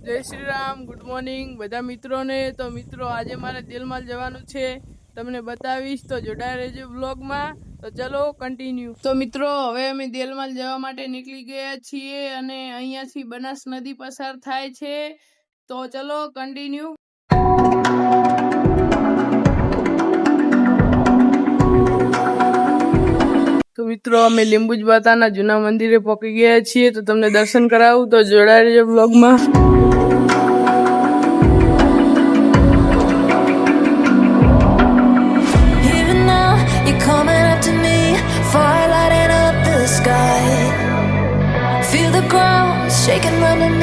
જય Shri Ram good morning બધા મિત્રોને, તો મિત્રો, આજે મારે દિલમાં જવાનું છે. તમને બતાવીશ તો જોડાઈ રહેજો બ્લોગમાં તો ચલો કન્ટિન્યુ તો મિત્રો, હવે અમે દેલમાલ જવા માટે નીકળી ગયા છીએ અને અહીંયાથી બનાસ નદી પસાર થાય છે. તો ચલો કન્ટિન્યુ મિત્રો અમે લીંબુજ માતાના જૂના મંદિરે પહોંચી ગયા છીએ તો તમને દર્શન કરાવું તો જોડાઈ રહેજો બ્લોગમાં shaking, now,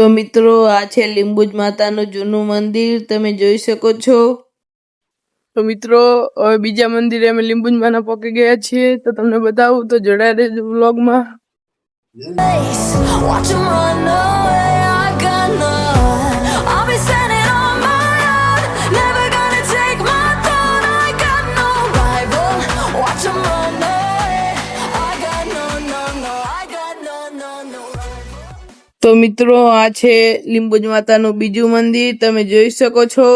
તો મિત્રો આ છે લીંબુજ માતાનું જૂનું મંદિર તમે જોઈ શકો છો. તો મિત્રો હવે બીજા મંદિરે અમે લીંબુજ માના પહોંચી ગયા છીએ તો તમને બતાવું તો જોડાઈ રહેજો બ્લોગમાં તો મિત્રો આ છે લીંબુજ માતાનું બીજું મંદિર. તમે જોઈ શકો છો.